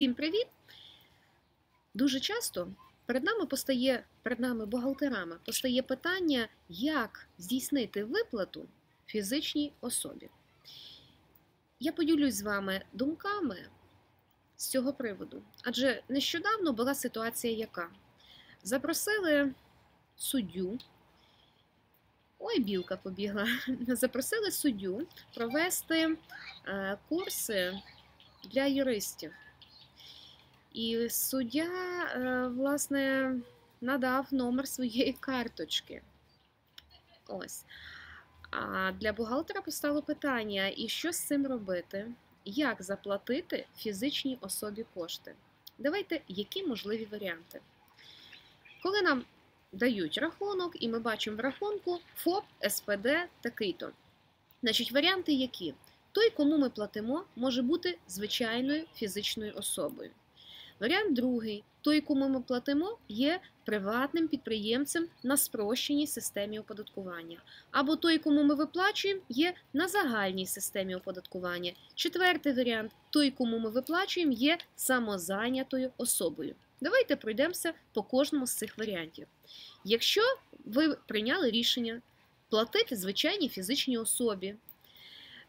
Всім привіт! Дуже часто перед нами постає, перед нами бухгалтерами постає питання, як здійснити виплату фізичній особі. Я поділюсь з вами думками з цього приводу. Адже нещодавно була ситуація яка? Запросили суддю. Ой, білка побігла. Запросили суддю провести е, курси для юристів. І суддя, е, власне, надав номер своєї карточки. Ось. А для бухгалтера постало питання: і що з цим робити? Як заплатити фізичній особі кошти? Давайте, які можливі варіанти. Коли нам дають рахунок, і ми бачимо в рахунку ФОП, СПД такий-то. Значить, варіанти які? Той, кому ми платимо, може бути звичайною фізичною особою. Варіант другий: той, кому ми платимо, є приватним підприємцем на спрощеній системі оподаткування. Або той, кому ми виплачуємо, є на загальній системі оподаткування. Четвертий варіант той, кому ми виплачуємо, є самозайнятою особою. Давайте пройдемося по кожному з цих варіантів. Якщо ви прийняли рішення платити звичайній фізичній особі,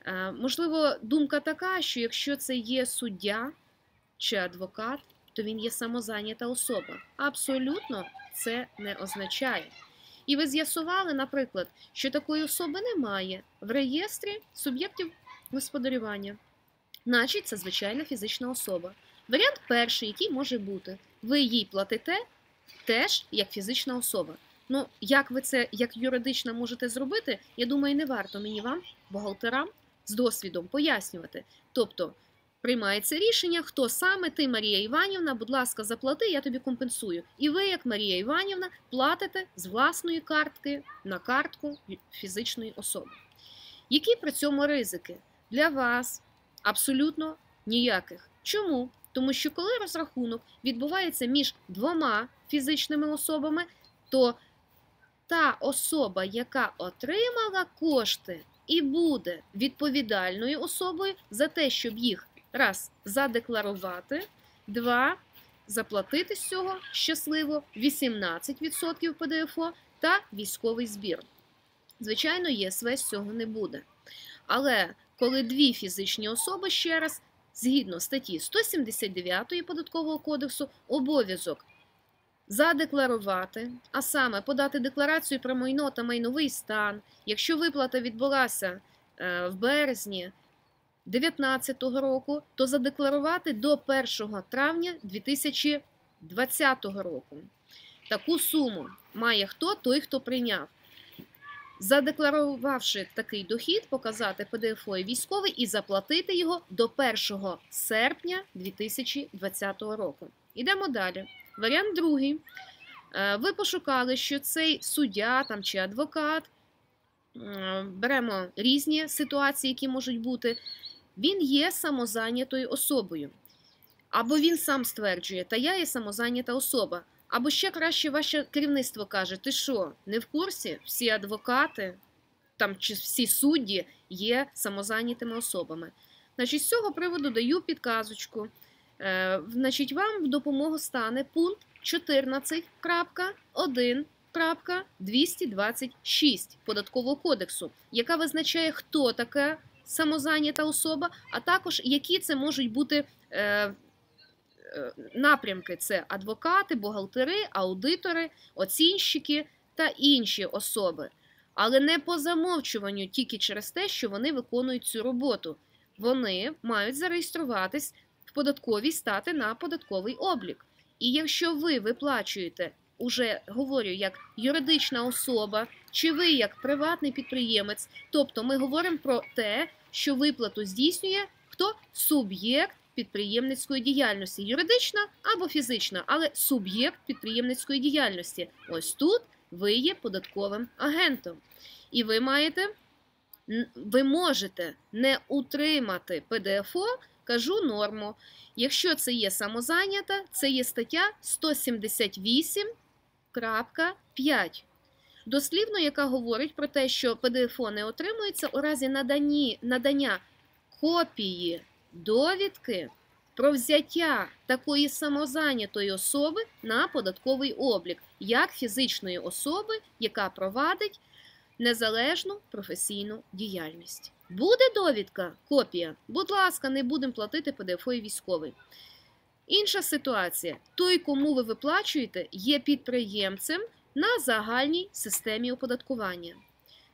е, можливо, думка така, що якщо це є суддя чи адвокат, то він є самозайнята особа. Абсолютно це не означає. І ви з'ясували, наприклад, що такої особи немає в реєстрі суб'єктів господарювання. Значить, це звичайна фізична особа. Варіант перший, який може бути, ви їй платите теж як фізична особа. Ну, як ви це як юридично можете зробити, я думаю, не варто мені вам, бухгалтерам, з досвідом пояснювати. Тобто, приймається рішення, хто саме ти, Марія Іванівна, будь ласка, заплати, я тобі компенсую. І ви, як Марія Іванівна, платите з власної картки на картку фізичної особи. Які при цьому ризики? Для вас абсолютно ніяких. Чому? Тому що коли розрахунок відбувається між двома фізичними особами, то та особа, яка отримала кошти, і буде відповідальною особою за те, щоб їх раз задекларувати, два заплатити з цього щасливо 18% ПДФО та військовий збір. Звичайно, ЄСВ з цього не буде. Але коли дві фізичні особи ще раз, згідно статті 179 податкового кодексу, обов'язок задекларувати, а саме подати декларацію про майно та майновий стан, якщо виплата відбулася е, в березні 2019 року, то задекларувати до 1 травня 2020 року. Таку суму має хто той, хто прийняв. Задекларувавши такий дохід, показати ПДФО і військовий і заплатити його до 1 серпня 2020 року. Ідемо далі. Варіант другий. Е, ви пошукали, що цей суддя там, чи адвокат, беремо різні ситуації, які можуть бути, він є самозайнятою особою. Або він сам стверджує, та я є самозайнята особа. Або ще краще ваше керівництво каже, ти що, не в курсі? Всі адвокати там чи всі судді є самозайнятими особами. Значить, з цього приводу даю підказочку. Е, значить, вам в допомогу стане пункт 14.1.226 податкового кодексу, яка визначає, хто така самозайнята особа, а також які це можуть бути. Е, Напрямки це адвокати, бухгалтери, аудитори, оцінщики та інші особи, але не по замовчуванню тільки через те, що вони виконують цю роботу. Вони мають зареєструватись в податковій стати на податковий облік. І якщо ви виплачуєте, уже говорю, як юридична особа, чи ви як приватний підприємець, тобто ми говоримо про те, що виплату здійснює хто суб'єкт підприємницької діяльності, юридична або фізична, але суб'єкт підприємницької діяльності. Ось тут ви є податковим агентом. І ви маєте, ви можете не утримати ПДФО, кажу норму. Якщо це є самозайнята, це є стаття 178.5. Дослівно, яка говорить про те, що ПДФО не отримується у разі надані, надання копії довідки про взяття такої самозайнятої особи на податковий облік, як фізичної особи, яка провадить незалежну професійну діяльність. Буде довідка, копія. Будь ласка, не будемо платити ПДФО і військовий. Інша ситуація: той, кому ви виплачуєте, є підприємцем на загальній системі оподаткування.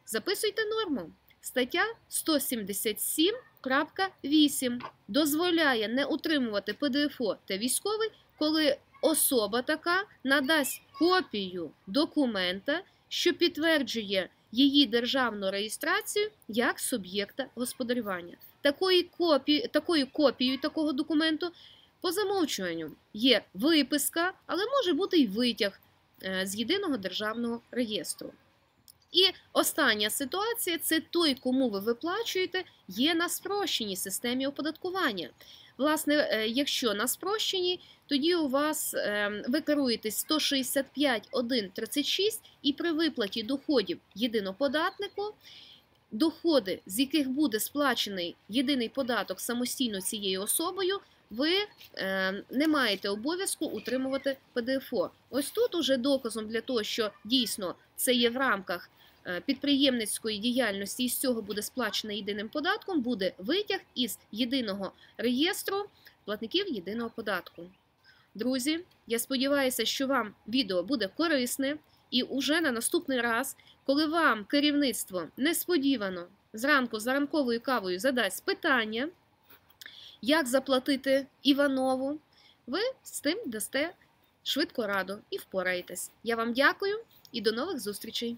Записуйте норму. Стаття 177.8 дозволяє не утримувати ПДФО та військовий, коли особа така надасть копію документа, що підтверджує її державну реєстрацію як суб'єкта господарювання. Такої такою копією такого документу по замовчуванню є виписка, але може бути й витяг е, з єдиного державного реєстру. І остання ситуація це той, кому ви виплачуєте, є на спрощеній системі оподаткування. Власне, е, якщо на спрощеній, тоді у вас е, ви керуєтесь 165.1.36 і при виплаті доходів єдиноподатнику, доходи, з яких буде сплачений єдиний податок самостійно цією особою, ви е, не маєте обов'язку утримувати ПДФО. Ось тут уже доказом для того, що дійсно це є в рамках е, підприємницької діяльності, і з цього буде сплачено єдиним податком, буде витяг із єдиного реєстру платників єдиного податку. Друзі, я сподіваюся, що вам відео буде корисне, і уже на наступний раз, коли вам керівництво несподівано зранку за ранковою кавою задасть питання, як заплатити Іванову, ви з тим дасте швидко раду і впораєтесь. Я вам дякую і до нових зустрічей!